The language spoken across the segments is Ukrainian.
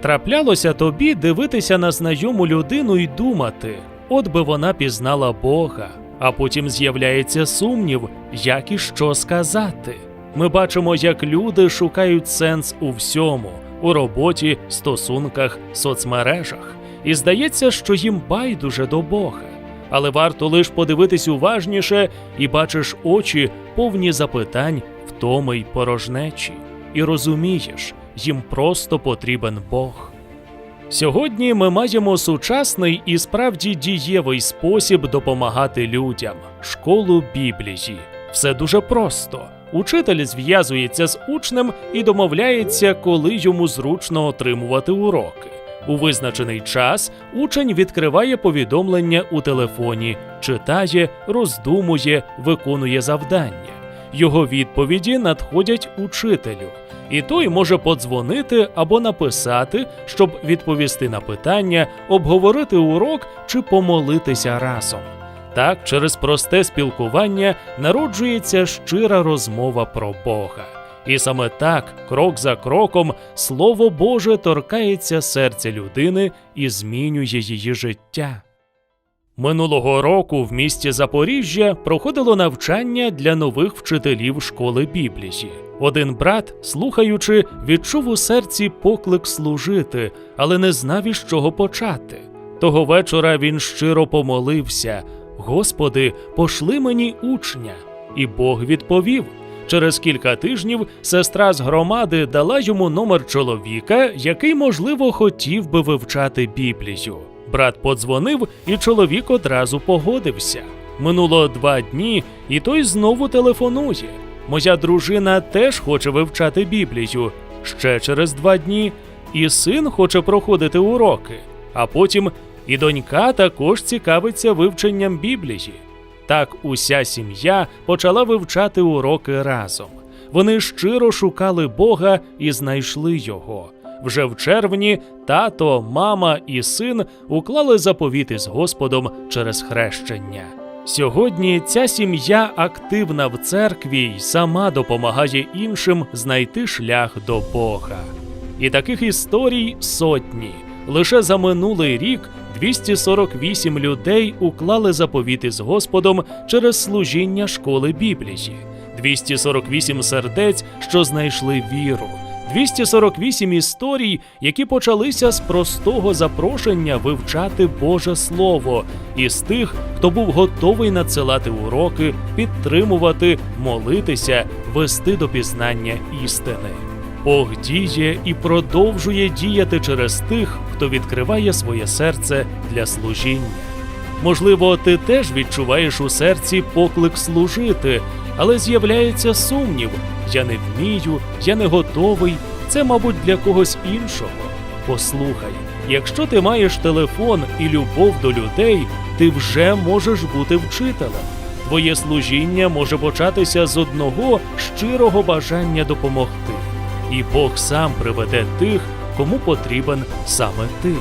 Траплялося тобі дивитися на знайому людину і думати, от би вона пізнала Бога, а потім з'являється сумнів, як і що сказати. Ми бачимо, як люди шукають сенс у всьому, у роботі, стосунках, соцмережах, і здається, що їм байдуже до Бога. Але варто лише подивитись уважніше, і бачиш очі повні запитань, втоми й порожнечі, і розумієш, їм просто потрібен Бог. Сьогодні ми маємо сучасний і справді дієвий спосіб допомагати людям школу Біблії. Все дуже просто. Учитель зв'язується з учнем і домовляється, коли йому зручно отримувати уроки. У визначений час учень відкриває повідомлення у телефоні, читає, роздумує, виконує завдання. Його відповіді надходять учителю, і той може подзвонити або написати, щоб відповісти на питання, обговорити урок чи помолитися разом. Так, через просте спілкування народжується щира розмова про Бога. І саме так, крок за кроком, Слово Боже торкається серця людини і змінює її життя. Минулого року в місті Запоріжжя проходило навчання для нових вчителів школи Біблії. Один брат, слухаючи, відчув у серці поклик служити, але не знав із чого почати. Того вечора він щиро помолився: Господи, пошли мені учня. І Бог відповів. Через кілька тижнів сестра з громади дала йому номер чоловіка, який, можливо, хотів би вивчати Біблію. Брат подзвонив, і чоловік одразу погодився. Минуло два дні, і той знову телефонує. Моя дружина теж хоче вивчати Біблію. Ще через два дні, і син хоче проходити уроки. А потім і донька також цікавиться вивченням Біблії. Так уся сім'я почала вивчати уроки разом. Вони щиро шукали Бога і знайшли його. Вже в червні тато, мама і син уклали заповіти з Господом через хрещення. Сьогодні ця сім'я активна в церкві й сама допомагає іншим знайти шлях до Бога. І таких історій сотні. Лише за минулий рік 248 людей уклали заповіти з Господом через служіння школи Біблії, 248 сердець, що знайшли віру, 248 історій, які почалися з простого запрошення вивчати Боже Слово, і з тих, хто був готовий надсилати уроки, підтримувати, молитися, вести до пізнання істини. Бог діє і продовжує діяти через тих, хто відкриває своє серце для служіння. Можливо, ти теж відчуваєш у серці поклик служити, але з'являється сумнів: я не вмію, я не готовий. Це, мабуть, для когось іншого. Послухай, якщо ти маєш телефон і любов до людей, ти вже можеш бути вчителем. Твоє служіння може початися з одного щирого бажання допомогти і Бог сам приведе тих, кому потрібен саме ти.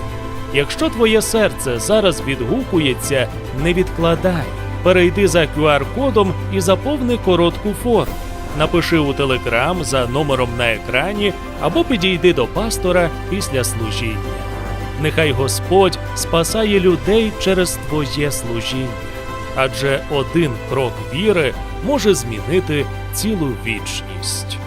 Якщо твоє серце зараз відгукується, не відкладай. Перейди за QR-кодом і заповни коротку форму. Напиши у телеграм за номером на екрані або підійди до пастора після служіння. Нехай Господь спасає людей через твоє служіння, адже один крок віри може змінити цілу вічність.